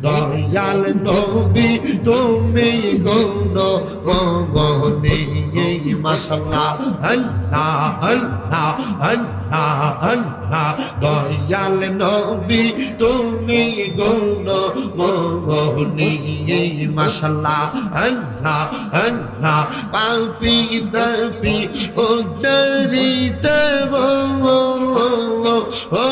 দয়াল নবী তুমি গুণ গগনে মাশাল্লাহ, আল্লাহ আল্লাহ আল্লাহ আল্লাহ। দয়াল নবী, তুমি গুণ গগনে মাশাল্লাহ, আল্লাহ আল্লাহ। পাপি, দাপি, উদরিতে গো ও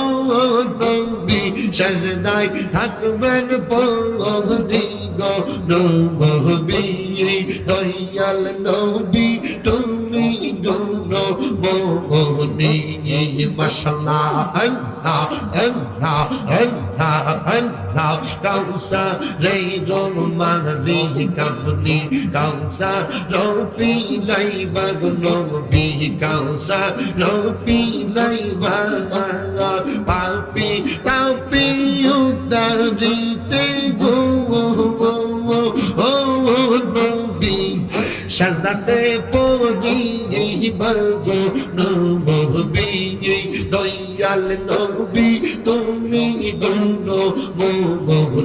নবী সাজদাই থাকবেন পগরি গো নবী দয়াল নবী মোহনী মাশাল্লাহ আল্লাহ আল্লাহ আল্লাহ আল্লাহ কাউসা রে রোল মারি কাফনি কাউসা রোপি লাই বাগলো বি কাউসা রোপি লাই বাগা পাপি তাপি উদারিতে গো ও নবী সাজদাতে পড়ি বাগো নবী দয়াল নবী তুমি গুণ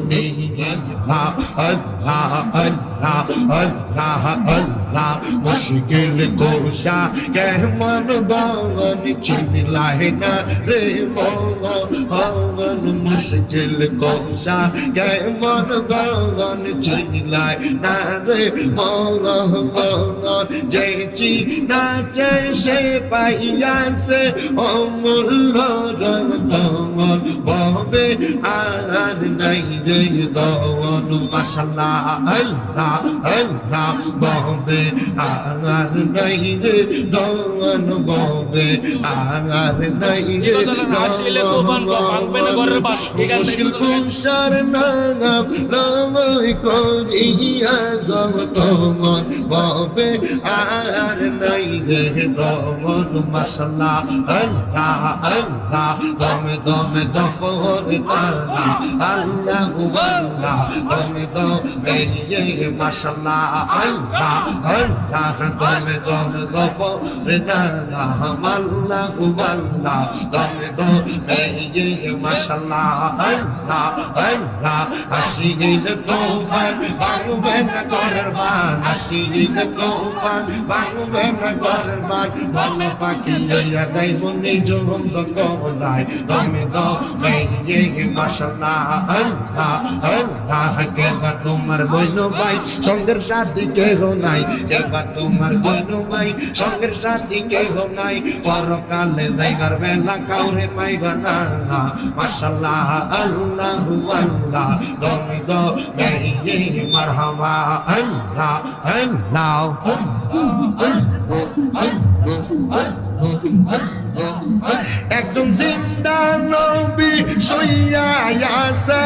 নেই আল্লাহ আল্লাহ আল্লাহ আল্লাহ আল্লাহ মুশকিল কোশা কেমন গগন চিনলাই না রে মগন মুশকিল কোশা কেমন গগন চিনলাই না রে মগন যেছি নাচে সে পাইয়াছে অমূল্য রতন ববে আর নাই রে দন মাশাল্লাহ, আল্লাহ আল্লাহ ববে আর নাই রে দন ববে আর নাই রে আসলে তোফান ভাঙবে না ঘরের বাস মুশকিল কুশার নাম লঙ্গই করিয়া জগতমন ববে আর নাই রে দমন মাশাল্লাহ আল্লাহ আল্লাহ দমে দমে দফর আল্লাহ আল্লাহ দমে দমে ইয়ে মাশাল্লাহ আল্লাহ আল্লাহ, দমে দমে দফর নানা আল্লাহ আল্লাহ দমে দমে ইয়ে মাশাল্লাহ আল্লাহ আল্লাহ আসি গেলে তোফান ভাঙবে না মান আসি গেলে তোফান ভাঙবে না মান ভালো পাখি লইয়া দেয় বন্যি যখন জঙ্গলায় দমে দমে ইয়ে মাশাল্লাহ আল্লাহ আল্লাহ কেবা তোমার বইন ভাই সঙ্গের সাথী কেহ নাই কেবা তোমার বইন ভাই সঙ্গের সাথী কেহ নাই। পরকালে যাইবার বেলা কাউরে পাইবা না। মাশাল্লাহ আল্লাহ আল্লাহ দমে ইয়ে মারহাবা, আল্লাহ আল্লাহ, একজন জিন্দা নবী সইয়া আছে।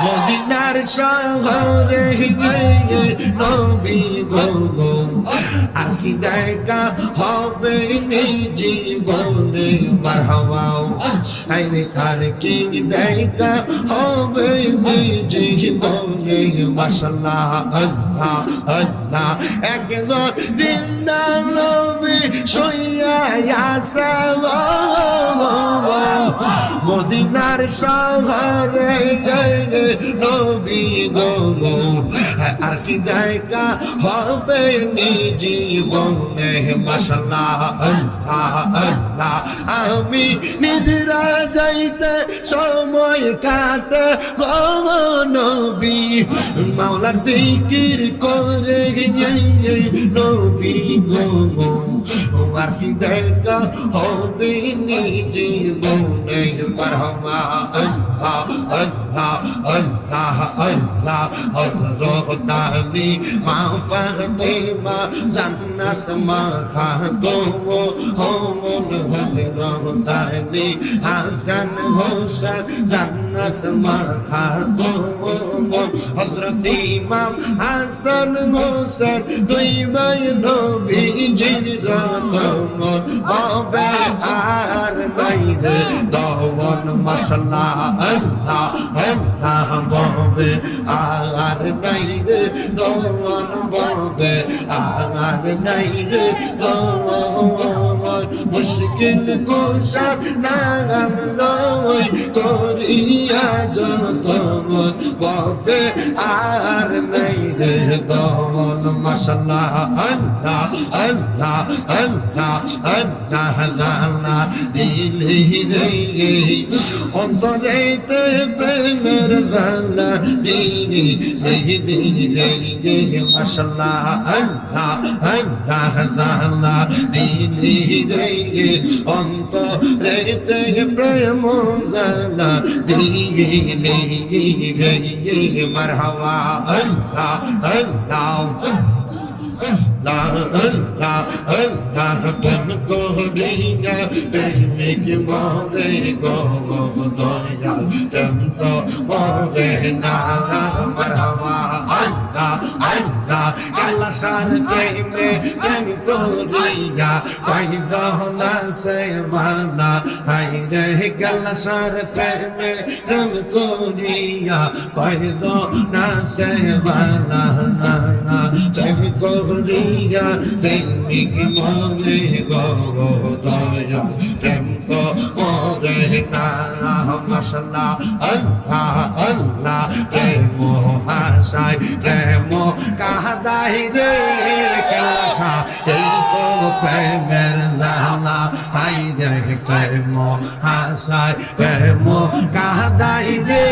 মদিনার শহরে নবী গো আকি দেখা হবে জীবনে মারহাওয়াও আইনে আর কি দেখা হবে মাশাল্লাহ আল্লাহ আল্লাহ। একজন জিন্দা নবী সইয়া আছে গো মদিনার শহরে নবী গো। আর কি দেখা হবে জীবনে মাশাল্লাহ আমি নিদ্রা যাইতে সময় কাটে নবী। মাওলার জিকির করে নবী গো আর কি দেখা হবে জীবনে মারহামা আল্লাহ। হযরত ইমাম হাসান হোসেন দুই ভাই নবীজির মশলা আল্লাহ আল্লাহ বাবে আর বাইরে দওয়ান বাবে আর বাইরে দওয়ান মুশকিল কুশার নাম লই করিয়া যত মন ববে আর নাই রে দমন মশলা আল্লাহ আল্লাহ আল্লাহ আল্লাহ জানা দিলি রে অন্তরেতে প্রেমের জানা দিলি রে দিলি রে মশলা আল্লাহ আল্লাহ জানা দিলি রে অন্তরেতে প্রেম জানা দিলি রে মারহাবা। আল্লাহ আল্লাহ La la la প্রেম দয়াল, প্রেম তো মরে না, মারহাবা। আল্লাহ আল্লাহ করিয়া দহনা সে মানা, হাই রে কালাসার প্রেমে প্রেম করিয়া কই দহনা সে মানা প্রেম করিয়া, প্রেমিক মরে গো দয়া প্রেম তো মরে না মশলা আল্লাহ আল্লাহ, প্রেম হাসাই প্রেম কাহাদাই রে কালাসা এই তো প্রেমের হাসাই প্রেম কাহাদাই রে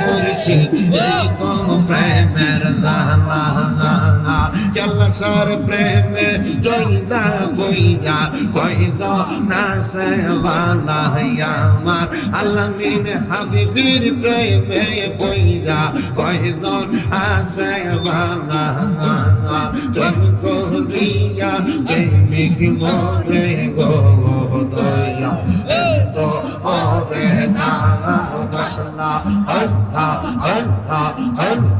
মুর্শিদ। এই তো প্রেমের জানা কালাসার প্রেমে জয়দা বইয়া কইদ না সে বালা আমার আলমিন হাবিবির প্রেমে বইয়া কইদ আসে বালা প্রেম করিয়া, প্রেমিক মরে গো দয়া ওরে না মশলা আল্লাহ আল্লাহ আল্লাহ